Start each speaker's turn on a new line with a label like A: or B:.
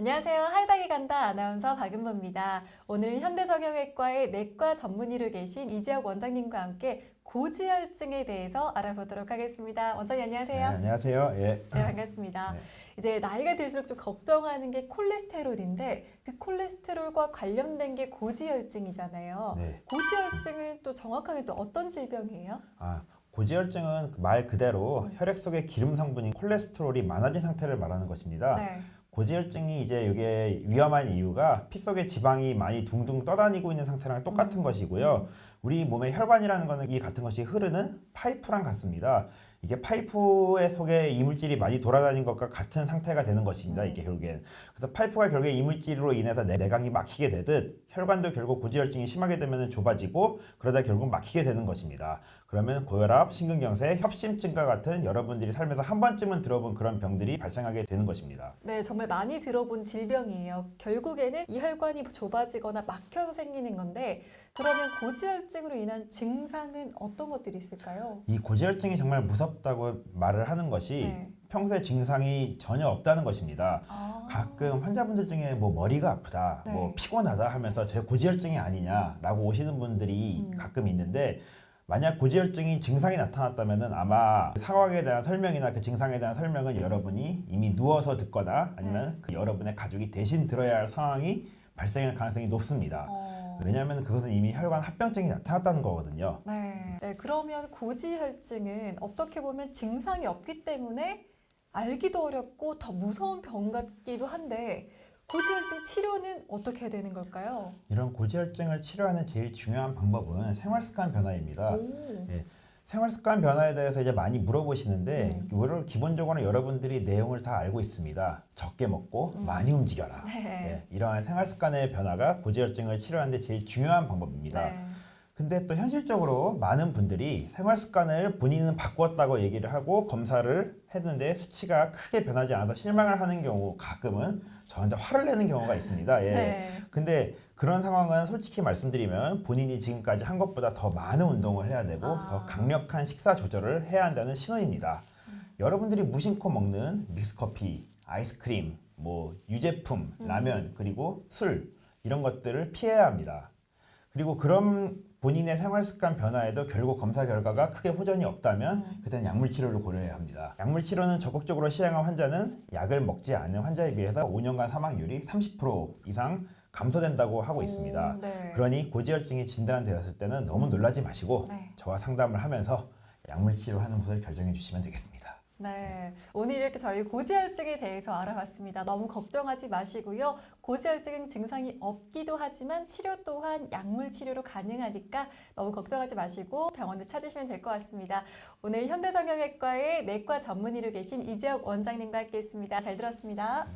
A: 안녕하세요. 하이닥이 간다 아나운서 박은보입니다. 오늘은 현대정형외과의 내과 전문의로 계신 이재혁 원장님과 함께 고지혈증에 대해서 알아보도록 하겠습니다. 원장님 안녕하세요.
B: 네, 안녕하세요. 예.
A: 네, 반갑습니다.
B: 네.
A: 이제 나이가 들수록 좀 걱정하는 게 콜레스테롤인데 그 콜레스테롤과 관련된 게 고지혈증이잖아요.
B: 네.
A: 고지혈증은 또 정확하게 또 어떤 질병이에요?
B: 아, 고지혈증은 그말 그대로 혈액 속의 기름 성분인 콜레스테롤이 많아진 상태를 말하는 것입니다.
A: 네.
B: 고지혈증이 이제 이게 위험한 이유가 피 속에 지방이 많이 둥둥 떠다니고 있는 상태랑 똑같은
A: 음.
B: 것이고요. 우리 몸의 혈관이라는 것은 이 같은 것이 흐르는 파이프랑 같습니다. 이게 파이프 속에 이물질이 많이 돌아다닌 것과 같은 상태가 되는 것입니다. 이게 결국엔. 그래서 파이프가 결국에 이물질로 인해서 내- 내강이 막히게 되듯 혈관도 결국 고지혈증이 심하게 되면 좁아지고 그러다 결국 막히게 되는 것입니다. 그러면 고혈압, 심근경색, 협심증과 같은 여러분들이 살면서 한 번쯤은 들어본 그런 병들이 발생하게 되는 것입니다.
A: 네, 정말 많이 들어본 질병이에요. 결국에는 이 혈관이 좁아지거나 막혀서 생기는 건데 그러면 고지혈증으로 인한 증상은 어떤 것들이 있을까요?
B: 이 고지혈증이 정말 무섭 다고 말을 하는 것이
A: 네.
B: 평소에 증상이 전혀 없다는 것입니다.
A: 아,
B: 가끔 환자분들 중에 뭐 머리가 아프다,
A: 네.
B: 뭐 피곤하다 하면서 제 고지혈증이 아니냐라고 오시는 분들이
A: 음.
B: 가끔 있는데 만약 고지혈증이 증상이 나타났다면은 아마 상황에 대한 설명이나 그 증상에 대한 설명은 여러분이 이미 누워서 듣거나 아니면 그 여러분의 가족이 대신 들어야 할 상황이 발생할 가능성이 높습니다.
A: 어,
B: 왜냐하면 그것은 이미 혈관 합병증이 나타났다는 거거든요.
A: 네. 네, 그러면 고지혈증은 어떻게 보면 증상이 없기 때문에 알기도 어렵고 더 무서운 병 같기도 한데 고지혈증 치료는 어떻게 해야 되는 걸까요?
B: 이런 고지혈증을 치료하는 제일 중요한 방법은 생활 습관 변화입니다.
A: 오,
B: 생활 습관 변화에 대해서 이제 많이 물어보시는데
A: 음.
B: 이거를 기본적으로 여러분들이 내용을 다 알고 있습니다. 적게 먹고
A: 음.
B: 많이 움직여라.
A: 네.
B: 예, 이러한 생활 습관의 변화가 고지혈증을 치료하는데 제일 중요한 방법입니다.
A: 네.
B: 근데 또 현실적으로 많은 분들이 생활 습관을 본인은 바꾸었다고 얘기를 하고 검사를 했는데 수치가 크게 변하지 않아서 실망을 하는 경우 가끔은 저한테 화를 내는 경우가 있습니다. 예.
A: 네.
B: 근데 그런 상황은 솔직히 말씀드리면 본인이 지금까지 한 것보다 더 많은 운동을 해야 되고
A: 아.
B: 더 강력한 식사 조절을 해야 한다는 신호입니다. 여러분들이 무심코 먹는 믹스커피, 아이스크림, 뭐 유제품,
A: 음.
B: 라면 그리고 술 이런 것들을 피해야 합니다. 그리고 그런 본인의 생활 습관 변화에도 결국 검사 결과가 크게 호전이 없다면
A: 음.
B: 그때는 약물 치료를 고려해야 합니다. 약물 치료는 적극적으로 시행한 환자는 약을 먹지 않는 환자에 비해서 5년간 사망률이 30% 이상 감소된다고 하고 있습니다.
A: 오, 네.
B: 그러니 고지혈증이 진단되었을 때는 너무 놀라지 마시고
A: 네.
B: 저와 상담을 하면서 약물 치료하는 것을 결정해 주시면 되겠습니다.
A: 네, 오늘 이렇게 저희 고지혈증에 대해서 알아봤습니다. 너무 걱정하지 마시고요. 고지혈증 증상이 없기도 하지만 치료 또한 약물 치료로 가능하니까 너무 걱정하지 마시고 병원을 찾으시면 될 것 같습니다. 오늘 현대성형외과의 내과 전문의로 계신 이재혁 원장님과 함께 했습니다. 잘 들었습니다.